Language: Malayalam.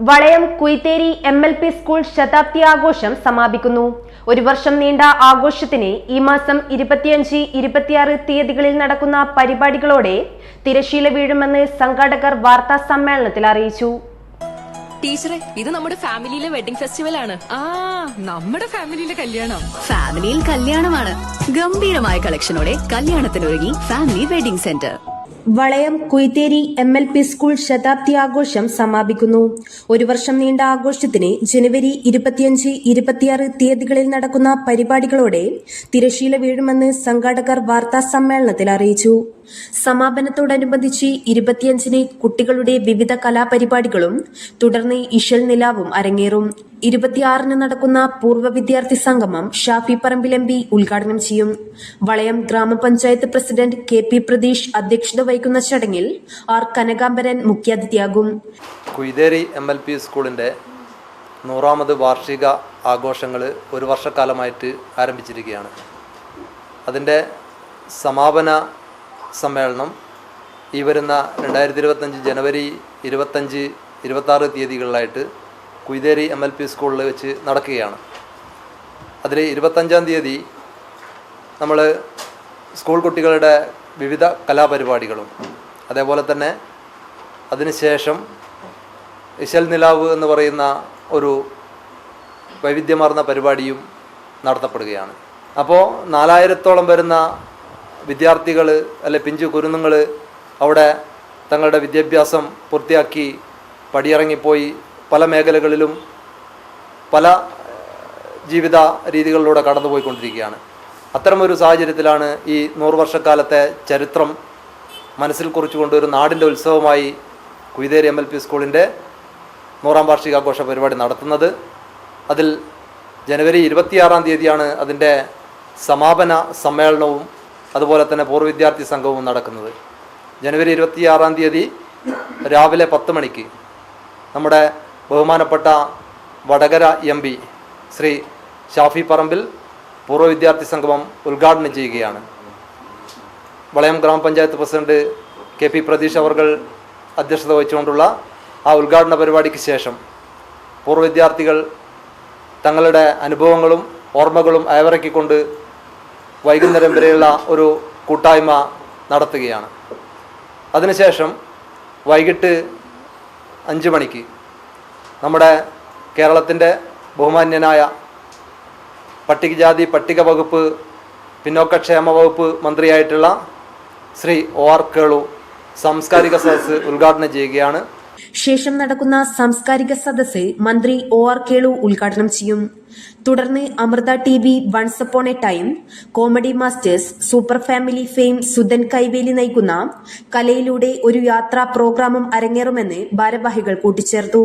Valayam Kuytheri M L P school ശതാബ്ദി ആഘോഷം സമാപിക്കുന്നു. ഒരു വർഷം നീണ്ട ആഘോഷത്തിന് ഈ മാസം ഇരുപത്തിയഞ്ച് ഇരുപത്തിയാറ് തീയതികളിൽ നടക്കുന്ന പരിപാടികളോടെ തിരശീല വീഴുമെന്ന് സംഘാടകർ വാർത്താ സമ്മേളനത്തിൽ അറിയിച്ചു. ടീച്ചറെ ഇത് നമ്മുടെ ഫാമിലിയിലെ വെഡിംഗ് ഫെസ്റ്റിവൽ ആണ് ആ നമ്മുടെ ഫാമിലിയിലെ കല്യാണം. ഫാമിലിയിൽ കല്യാണമാണ്. ഗംഭീരമായ കളക്ഷനോടെ കല്യാണത്തിനൊരുങ്ങി family wedding centre. Valayam Kuytheri M L P school ശതാബ്ദി ആഘോഷം സമാപിക്കുന്നു. ഒരു വർഷം നീണ്ട ആഘോഷത്തിന് ജനുവരി ഇരുപത്തിയഞ്ച് ഇരുപത്തിയാറ് തീയതികളിൽ നടക്കുന്ന പരിപാടികളോടെ തിരശീല വീഴുമെന്ന് സംഘാടകർ വാർത്താ സമ്മേളനത്തിൽ അറിയിച്ചു. സമാപനത്തോടനുബന്ധിച്ച് ഇരുപത്തിയഞ്ചിന് കുട്ടികളുടെ വിവിധ കലാപരിപാടികളും തുടർന്ന് ഇഷൽ നിലാവും അരങ്ങേറും. ഇരുപത്തിയാറിന് നടക്കുന്ന പൂർവ വിദ്യാർത്ഥി സംഗമം ഷാഫി പറമ്പിൽ എം പി ഉദ്ഘാടനം ചെയ്യും. വളയം ഗ്രാമപഞ്ചായത്ത് പ്രസിഡന്റ് കെ പി പ്രതീഷ് അധ്യക്ഷത വഹിക്കുന്ന ചടങ്ങിൽ ആർ കനകാംബരൻ മുഖ്യാതിഥിയാകും. കുയിതേരി എം എൽ പി സ്കൂളിന്റെ നൂറാമത് വാർഷിക ആഘോഷങ്ങൾ ഒരു വർഷക്കാലമായിട്ട് ആരംഭിച്ചിരിക്കുകയാണ്. അതിന്റെ സമാപന സമ്മേളനം ഈ വരുന്ന രണ്ടായിരത്തി ഇരുപത്തഞ്ച് ജനുവരി ഇരുപത്തഞ്ച് ഇരുപത്താറ് തീയതികളിലായിട്ട് കുയ്തേരി എം എൽ പി സ്കൂളിൽ വെച്ച് നടക്കുകയാണ്. അതിൽ ഇരുപത്തഞ്ചാം തീയതി നമ്മൾ സ്കൂൾ കുട്ടികളുടെ വിവിധ കലാപരിപാടികളും അതേപോലെ തന്നെ അതിനുശേഷം ഇശൽ നിലാവ് എന്ന് പറയുന്ന ഒരു വൈവിധ്യമാർന്ന പരിപാടിയും നടത്തപ്പെടുകയാണ്. അപ്പോൾ നാലായിരത്തോളം വരുന്ന വിദ്യാർത്ഥികൾ അല്ലെ പിഞ്ചു കുരുന്നുങ്ങൾ അവിടെ തങ്ങളുടെ വിദ്യാഭ്യാസം പൂർത്തിയാക്കി പടിയിറങ്ങിപ്പോയി പല മേഖലകളിലും പല ജീവിത രീതികളിലൂടെ കടന്നുപോയിക്കൊണ്ടിരിക്കുകയാണ്. അത്തരമൊരു സാഹചര്യത്തിലാണ് ഈ നൂറ് വർഷക്കാലത്തെ ചരിത്രം മനസ്സിൽ കുറിച്ചുകൊണ്ട് ഒരു നാടിന്റെ ഉത്സവമായി കുയ്തേരി എം എൽ പി സ്കൂളിന്റെ നൂറാം വാർഷികാഘോഷ പരിപാടി നടത്തുന്നത്. അതിൽ ജനുവരി ഇരുപത്തിയാറാം തീയതിയാണ് അതിന്റെ സമാപന സമ്മേളനവും അതുപോലെ തന്നെ പൂർവ വിദ്യാർത്ഥി സംഘവും നടക്കുന്നത്. ജനുവരി ഇരുപത്തിയാറാം തീയതി രാവിലെ പത്ത് മണിക്ക് നമ്മുടെ ബഹുമാനപ്പെട്ട വടകര എം പി ശ്രീ ഷാഫി പറമ്പിൽ പൂർവ വിദ്യാർത്ഥി സംഗമം ഉദ്ഘാടനം ചെയ്യുകയാണ്. വളയം ഗ്രാമപഞ്ചായത്ത് പ്രസിഡന്റ് കെ പി പ്രതീഷ് അവർ അധ്യക്ഷത വഹിച്ചുകൊണ്ടുള്ള ആ ഉദ്ഘാടന പരിപാടിക്ക് ശേഷം പൂർവ വിദ്യാർത്ഥികൾ തങ്ങളുടെ അനുഭവങ്ങളും ഓർമ്മകളും അയവിറക്കിക്കൊണ്ട് വൈകുന്നേരം വരെയുള്ള ഒരു കൂട്ടായ്മ നടത്തുകയാണ്. അതിനുശേഷം വൈകിട്ട് അഞ്ച് മണിക്ക് നമ്മുടെ കേരളത്തിന്റെ ബഹുമാന്യനായ പട്ടികജാതി പട്ടിക വകുപ്പ് പിന്നോക്കക്ഷേമ വകുപ്പ് മന്ത്രിയായിട്ടുള്ള ശ്രീ ഒ ആർ കേളു സാംസ്കാരിക സദസ്സ് ഉദ്ഘാടനം ചെയ്യുകയാണ്. ശേഷം നടക്കുന്ന സാംസ്കാരിക സദസ്സ് മന്ത്രി ഒ ആർ കേളു ഉദ്ഘാടനം ചെയ്യും. തുടർന്ന് Amrita T V once upon a time comedy masters super family fame Sudhan Kaiveli നയിക്കുന്ന കലയിലൂടെ ഒരു യാത്രാ പ്രോഗ്രാമും അരങ്ങേറുമെന്ന് ഭാരവാഹികൾ കൂട്ടിച്ചേർത്തു.